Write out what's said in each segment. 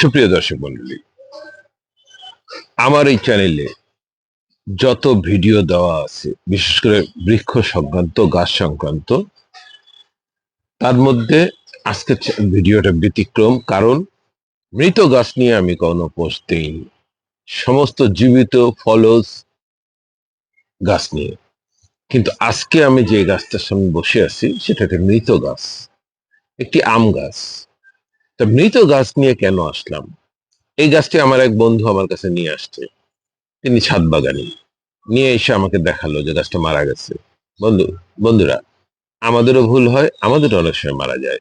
সুপ্রিয় দর্শক মন্ডলী, আমার এই চ্যানেলে যত ভিডিও দেওয়া আছে, বিশেষ করে বৃক্ষ সংক্রান্ত, গাছ সংক্রান্ত, তার মধ্যে আজকের ভিডিওটা ব্যতিক্রম। কারণ মৃত গাছ নিয়ে আমি কোনো পোস্ট দিইনি। সমস্ত জীবিত ফলস গাছ নিয়ে। কিন্তু আজকে আমি যে গাছটার সামনে বসে আছি, সেটা একটা মৃত গাছ, একটি আম গাছ। তা মৃত গাছ নিয়ে কেন আসলাম? এই গাছটি আমার এক বন্ধু আমার কাছে নিয়ে আসছে। তিনি ছাদ বাগানি। নিয়ে এসে আমাকে দেখাল যে গাছটা মারা গেছে। বন্ধু, বন্ধুরা, আমাদেরও ভুল হয়, আমাদেরও অনেক সময় মারা যায়।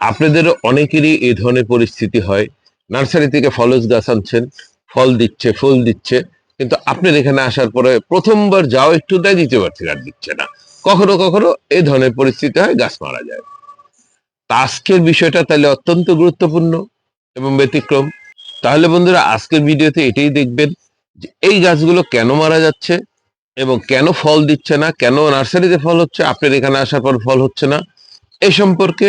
আপনাদেরও অনেকেরই এই ধরনের পরিস্থিতি হয়। নার্সারি থেকে ফলস গাছ আনছেন, ফল দিচ্ছে, ফুল দিচ্ছে, কিন্তু আপনার এখানে আসার পরে প্রথমবার যাও একটু দেয় দ্বিতীয়বার থেকে আর দিচ্ছে না। কখনো কখনো এই ধরনের পরিস্থিতি হয়, গাছ মারা যায়। আজকের বিষয়টা তাহলে অত্যন্ত গুরুত্বপূর্ণ এবং ব্যতিক্রম। তাহলে বন্ধুরা, আজকের ভিডিওতে এটাই দেখবেন যে এই গাছগুলো কেন মারা যাচ্ছে এবং কেন ফল দিচ্ছে না, কেন নার্সারিতে ফল হচ্ছে, আপনার এখানে আসার পর ফল হচ্ছে না, এ সম্পর্কে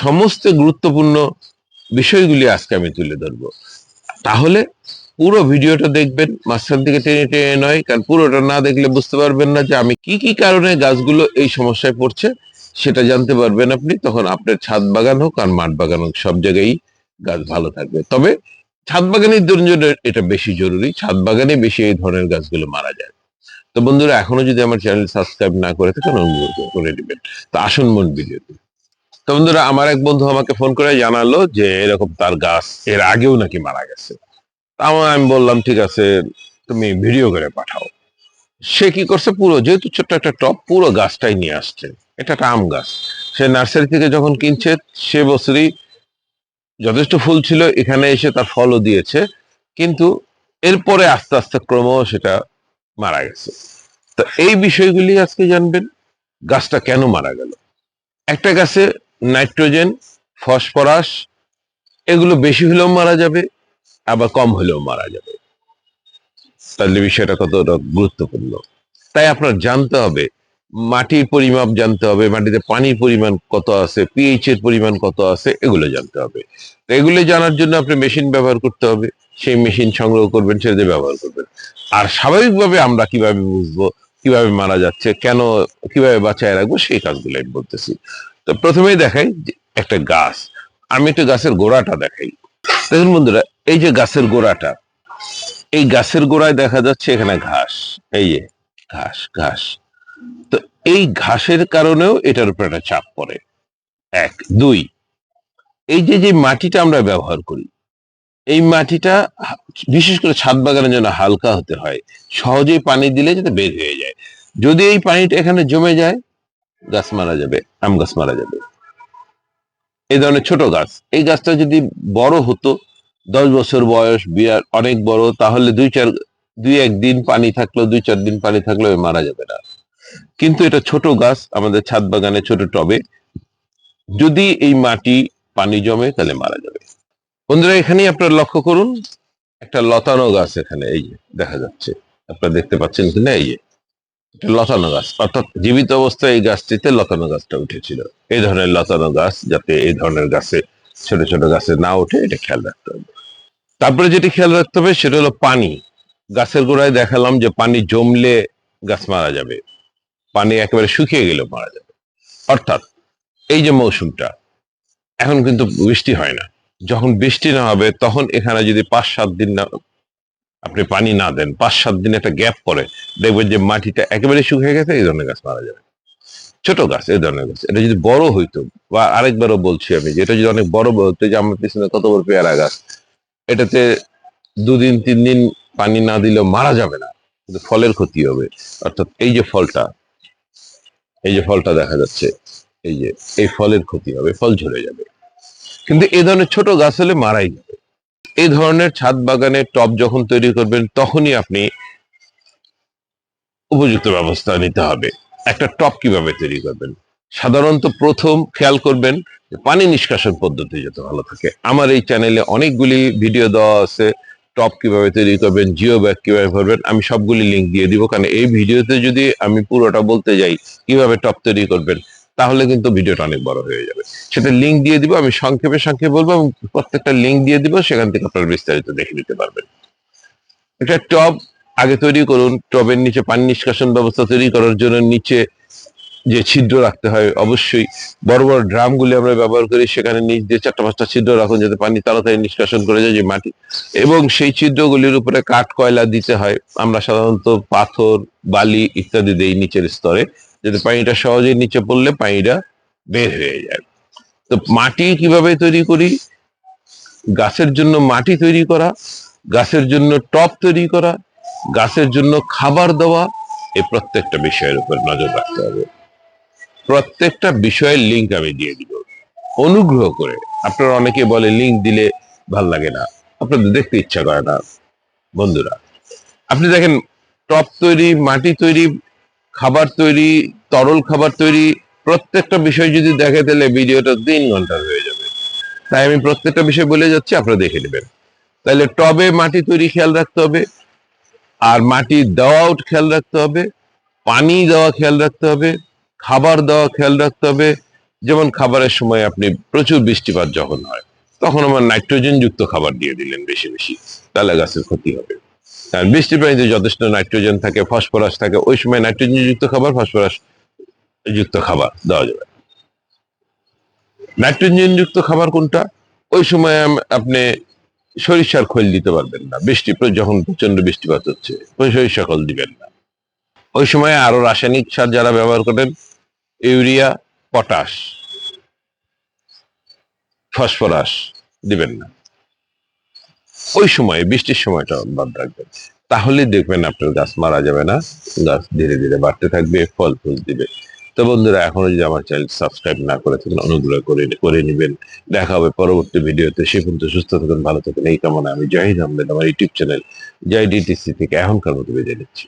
সমস্ত গুরুত্বপূর্ণ বিষয়গুলি আজকে আমি তুলে ধরবো। তাহলে পুরো ভিডিওটা দেখবেন, মাঝখান থেকে টেনে টেনে নয়, কারণ পুরোটা না দেখলে বুঝতে পারবেন না যে আমি কি কি কারণে গাছগুলো এই সমস্যায় পড়ছে। সেটা জানতে পারবেন আপনি, তখন আপনার ছাদ বাগান হোক আর মাঠ বাগান হোক, সব জায়গায় গাছ ভালো থাকবে। তবে ছাদ বাগানের জন্য এটা বেশি জরুরি, ছাদ বাগানে বেশি এই ধরনের গাছগুলো মারা যায়। তো বন্ধুরা, এখনও যদি আমার চ্যানেল সাবস্ক্রাইব না করে থাকেন অনুরোধ করে দিবেন তো আসুন মন ভিডিওতে। তো বন্ধুরা, আমার এক বন্ধু আমাকে ফোন করে জানালো যে, এরকম তার গাছ এর আগেও নাকি মারা গেছে। তা আমি বললাম, ঠিক আছে, তুমি ভিডিও করে পাঠাও। সে কি করছে? পুরো যেহেতু ছোট্ট একটা টপ পুরো গাছটাই নিয়ে আসছে। এটা একটা আম গাছ। সে নার্সারি থেকে যখন কিনছে, সে বছরই যথেষ্ট ফুল ছিল, এখানে এসে তার ফলও দিয়েছে। কিন্তু এরপরে আস্তে আস্তে ক্রম সেটা মারা গেছে। তো এই বিষয়গুলি আজকে জানবেন, গাছটা কেন মারা গেল? একটা গাছে নাইট্রোজেন, ফসফরাস, এগুলো বেশি হলেও মারা যাবে, আবার কম হলেও মারা যাবে। তাহলে বিষয়টা কতটা গুরুত্বপূর্ণ। তাই আপনার জানতে হবে, মাটির পরিমাপ জানতে হবে, মাটিতে পানির পরিমাণ কত আছে পিএইচ এর পরিমাণ কত আছে, এগুলো জানতে হবে। এগুলো জানার জন্য আপনি মেশিন ব্যবহার করতে হবে, সেই মেশিন সংগ্রহ করবেন, সেটা ব্যবহার করবেন। আর স্বাভাবিকভাবে আমরা কীভাবে বুঝব, কীভাবে মারা যাচ্ছে, কেন, কীভাবে বাঁচায় রাখব, সেই কাজগুলো আমি বলতেছি। তো প্রথমেই দেখাই একটা গাছ, আমি একটু গাছের গোড়াটা দেখাই। দেখুন বন্ধুরা, এই যে গাছের গোড়াটা এই গাছের গোড়ায় দেখা যাচ্ছে এখানে ঘাস, এই যে ঘাস ঘাস। তো এই ঘাসের কারণেও এটার উপর একটা চাপ পড়ে। এক, দুই, এই যে যে মাটিটা আমরা ব্যবহার করি, এই মাটিটা বিশেষ করে ছাদ বাগানের জন্য হালকা হতে হয়। সহজেই পানি দিলে যাতে বের হয়ে যায়। যদি এই পানিটা এখানে জমে যায়, গাছ মারা যাবে, আম গাছ মারা যাবে। এই ধরনের ছোট গাছ। এই গাছটা যদি বড় হতো দশ বছর বয়স বিরাট অনেক বড়, তাহলে দুই চার, দুই একদিন পানি থাকল, দুই চার দিন পানি থাকলেও এ মারা যাবে না। কিন্তু এটা ছোট গাছ, আমাদের ছাদ বাগানে ছোট টবে। যদি এই মাটি পানি জমে, তাহলে মারা যাবে। বন্ধুরা, এখানেই আপনারা লক্ষ্য করুন, একটা লতানো গাছ এখানে, এই যে, দেখা যাচ্ছে। আপনারা দেখতে পাচ্ছেন কিনা, এই যে লতানো গাছ। অর্থাৎ জীবিত অবস্থায় এই গাছটিতে লতানো গাছটা উঠেছিল। এই ধরনের লতানো গাছ, যাতে এই ধরনের গাছে ছোট ছোট গাছে না ওঠে এটা খেয়াল রাখতে হবে। তারপরে যেটি খেয়াল রাখতে হবে সেটা হলো পানি। গাছের গোড়ায় দেখালাম যে পানি জমলে গাছ মারা যাবে। পানি একেবারে শুকিয়ে গেলেও মারা যাবে। অর্থাৎ এই যে মৌসুমটা, এখন কিন্তু বৃষ্টি হয় না। যখন বৃষ্টি না হবে, তখন এখানে যদি পাঁচ সাত দিন না আপনি পানি না দেন পাঁচ সাত দিন একটা গ্যাপ পরে দেখবেন যে মাটিটা একেবারে শুকিয়ে গেছে, এই ধরনের গাছ মারা যাবে। ছোট গাছ, এই ধরনের গাছ। এটা যদি বড় হইতো, বা আরেকবারও বলছি আমি যে, এটা যদি অনেক বড় হতো যে আমার পিছনে কত বড় পেয়ারা গাছ, এটাতে দুদিন তিন দিন পানি না দিলেও মারা যাবে না, কিন্তু ফলের ক্ষতি হবে। অর্থাৎ এই যে ফলটা, এই যে ফলটা দেখা যাচ্ছে, এই যে, এই ফলের ক্ষতি হবে, ফল ঝরে যাবে। কিন্তু এই ধরনের ছোট গাছ হলে মারাই যাবে। এই ধরনের ছাদ বাগানে টব যখন তৈরি করবেন, তখনই আপনি উপযুক্ত ব্যবস্থা নিতে হবে। একটা টপ কীভাবে তৈরি করবেন? সাধারণত প্রথম খেয়াল করবেন পানি নিষ্কাশন পদ্ধতি যাতে ভালো থাকে। আমার এই চ্যানেলে অনেকগুলি ভিডিও দেওয়া আছে, টপ কীভাবে তৈরি করবেন জিও ব্যাগ কীভাবে ভরবেন, আমি সবগুলি লিঙ্ক দিয়ে দিব। কারণ এই ভিডিওতে যদি আমি পুরোটা বলতে যাই, কীভাবে টপ তৈরি করবেন, তাহলে কিন্তু ভিডিওটা অনেক বড় হয়ে যাবে। সেটা লিঙ্ক দিয়ে দিব, আমি সংক্ষেপে সংক্ষেপে বলব প্রত্যেকটা লিঙ্ক দিয়ে দিব, সেখান থেকে আপনারা বিস্তারিত দেখে নিতে পারবেন। একটা টব আগে তৈরি করুন, টবের নিচে পানি নিষ্কাশন ব্যবস্থা তৈরি করার জন্য নিচে যে ছিদ্র রাখতে হয়, অবশ্যই বড় বড় ড্রামগুলি আমরা ব্যবহার করি, সেখানে নিচ দিয়ে চারটা পাঁচটা ছিদ্র রাখুন যাতে পানি তাড়াতাড়ি নিষ্কাশন করে যায় যে মাটি। এবং সেই ছিদ্রগুলির উপরে কাঠ, কয়লা দিতে হয়, আমরা সাধারণত পাথর, বালি ইত্যাদি দেই নিচের স্তরে, যাতে পানিটা সহজেই নিচে পড়লে পানিটা বের হয়ে যায়। তো মাটি কীভাবে তৈরি করি? গাছের জন্য মাটি তৈরি করা, গাছের জন্য টপ তৈরি করা গাছের জন্য খাবার দেওয়া এই প্রত্যেকটা বিষয়ের উপর নজর রাখতে হবে। প্রত্যেকটা বিষয়ের লিঙ্ক আমি দিয়ে দিব। অনুগ্রহ করে, আপনারা অনেকে বলে লিঙ্ক দিলে ভালো লাগে না। আপনাদের দেখতে ইচ্ছা করে না। বন্ধুরা, আপনি দেখেন, টপ তৈরি, মাটি তৈরি, খাবার তৈরি, তরল খাবার তৈরি, প্রত্যেকটা বিষয় যদি দেখে, তাহলে ভিডিওটা তিন ঘণ্টার হয়ে যাবে। তাই আমি প্রত্যেকটা বিষয় বলে যাচ্ছি, আপনারা দেখে নেবেন। তাহলে টবে মাটি তৈরি খেয়াল রাখতে হবে। আর মাটি দেওয়া আউট খেয়াল রাখতে হবে, পানি দেওয়া খেয়াল রাখতে হবে, খাবার দেওয়া খেয়াল রাখতে হবে। যেমন খাবারের সময় আপনি প্রচুর বৃষ্টিপাত যখন হয়, তখন আমার নাইট্রোজেন যুক্ত খাবার দিয়ে দিলেন বেশি বেশি তাহলে গাছের ক্ষতি হবে। কারণ বৃষ্টির পানিতে যথেষ্ট নাইট্রোজেন থাকে, ফসফরাস থাকে, ওই সময় নাইট্রোজেন যুক্ত খাবার ফসফরাস যুক্ত খাবার দেওয়া যাবে। নাইট্রোজেন যুক্ত খাবার কোনটা? ওই সময় আপনি সরিষার খোল দিতে পারবেন না। বৃষ্টি, যখন প্রচণ্ড বৃষ্টিপাত হচ্ছে সরিষা খোল দিবেন না। ওই সময় আরও রাসায়নিক সার যারা ব্যবহার করেন, ইউরিয়া, পটাশ, ফসফরাস দিবেন না। ওই সময়, বৃষ্টির সময়টা বাদ রাখবেন। তাহলে দেখবেন আপনার গাছ মারা যাবে না, গাছ ধীরে ধীরে বাড়তে থাকবে, ফল ফুল দিবে। তো বন্ধুরা, এখনও যদি আমার চ্যানেল সাবস্ক্রাইব না করে থাকেন, অনুগ্রহ করে করে নেবেন। দেখা হবে পরবর্তী ভিডিওতে। সে পর্যন্ত সুস্থ থাকুন, ভালো থাকুন। এই কামনা আমি জাহিদ আহমেদ আমার ইউটিউব চ্যানেল জয় ডিটিসি থেকে এখনকার মতো বেজে নিচ্ছি।